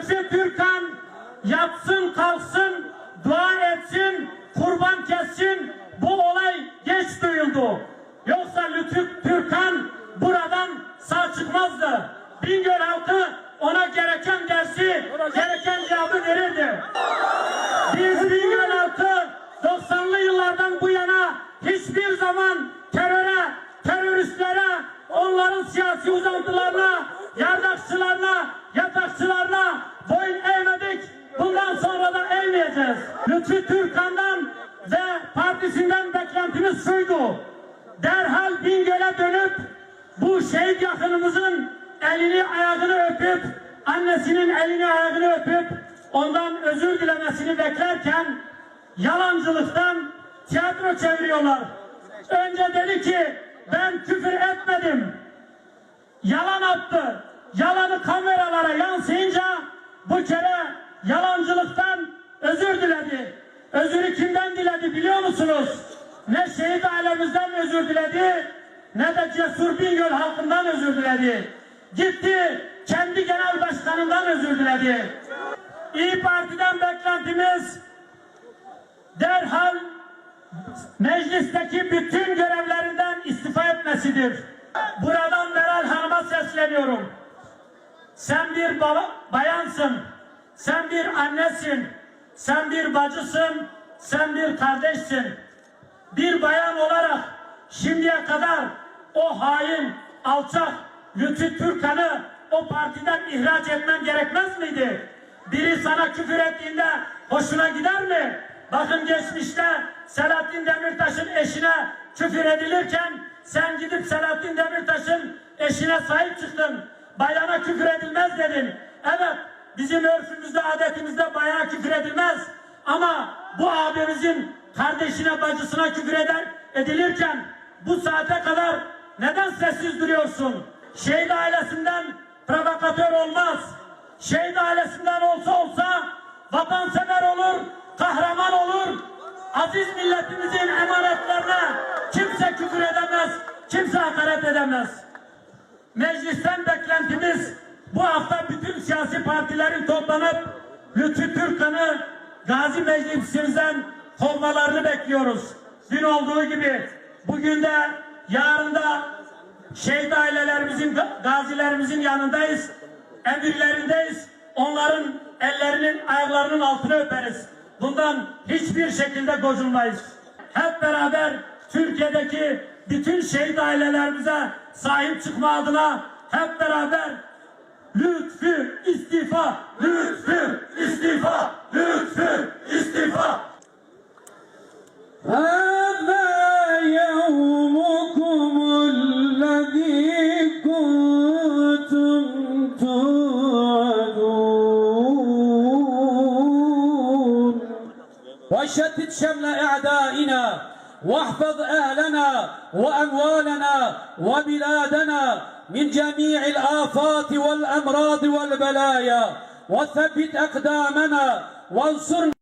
Lütfi Türkan yatsın kalksın, dua etsin, kurban kessin. Bu olay geç duyuldu. Yoksa Lütfi Türkan buradan sağ çıkmazdı. Bingöl halkı ona gereken dersi, gereken cevabı verirdi. Biz Bingöl halkı 90'lı yıllardan bu yana hiçbir zaman teröre, teröristlere, onların siyasi uzantılarına, yardakçılarına, yatakçılarına eğmeyeceğiz. Lütfi Türkan'dan ve partisinden beklentimiz şuydu. Derhal Bingöl'e dönüp bu şehit yakınımızın elini ayağını öpüp annesinin elini ayağını öpüp ondan özür dilemesini beklerken yalancılıktan tiyatro çeviriyorlar. Önce dedi ki ben küfür etmedim. Yalan attı. Yalanı kameralara yansıyınca bu kere yalancılıktan özür diledi. Özürü kimden diledi biliyor musunuz? Ne şehit ailemizden özür diledi ne de Cesur Bingöl halkından özür diledi. Gitti kendi genel başkanından özür diledi. İyi Parti'den beklentimiz derhal meclisteki bütün görevlerinden istifa etmesidir. Buradan Meral Hanım'a sesleniyorum. Sen bir bayansın, sen bir annesin, sen bir bacısın, sen bir kardeşsin. Bir bayan olarak şimdiye kadar o hain, alçak Lütfü Türkan'ı o partiden ihraç etmen gerekmez miydi? Biri sana küfür ettiğinde hoşuna gider mi? Bakın geçmişte Selahattin Demirtaş'ın eşine küfür edilirken sen gidip Selahattin Demirtaş'ın eşine sahip çıktın. Bayana küfür edilmez dedin. Evet bizim örfümüzde adetimizde bayana küfür edilmez. Ama bu abimizin kardeşine bacısına küfür eden edilirken bu saate kadar neden sessiz duruyorsun? Şehit ailesinden provokatör olmaz. Şehit ailesinden olsa olsa vatansever olur, kahraman olur. Aziz milletimizin emanetlerine kimse küfür edemez, kimse hakaret edemez. Meclisten beklentimiz bu hafta siyasi partilerin toplanıp Lütfü Türkan'ı Gazi Meclisimizden kovmalarını bekliyoruz. Dün olduğu gibi bugün de yarın da şehit ailelerimizin, gazilerimizin yanındayız. Emirlerindeyiz. Onların ellerinin, ayaklarının altını öperiz. Bundan hiçbir şekilde gocunmayız. Hep beraber Türkiye'deki bütün şehit ailelerimize sahip çıkma adına hep beraber lütfü istifa, lütfü istifa, lütfü istifa. هذا يومكم الذي كنتم توعدون وشتت شمل أعدائنا واحفظ أهلنا وأموالنا وبلادنا من جميع الآفات والأمراض والبلايا وثبت أقدامنا وانصرنا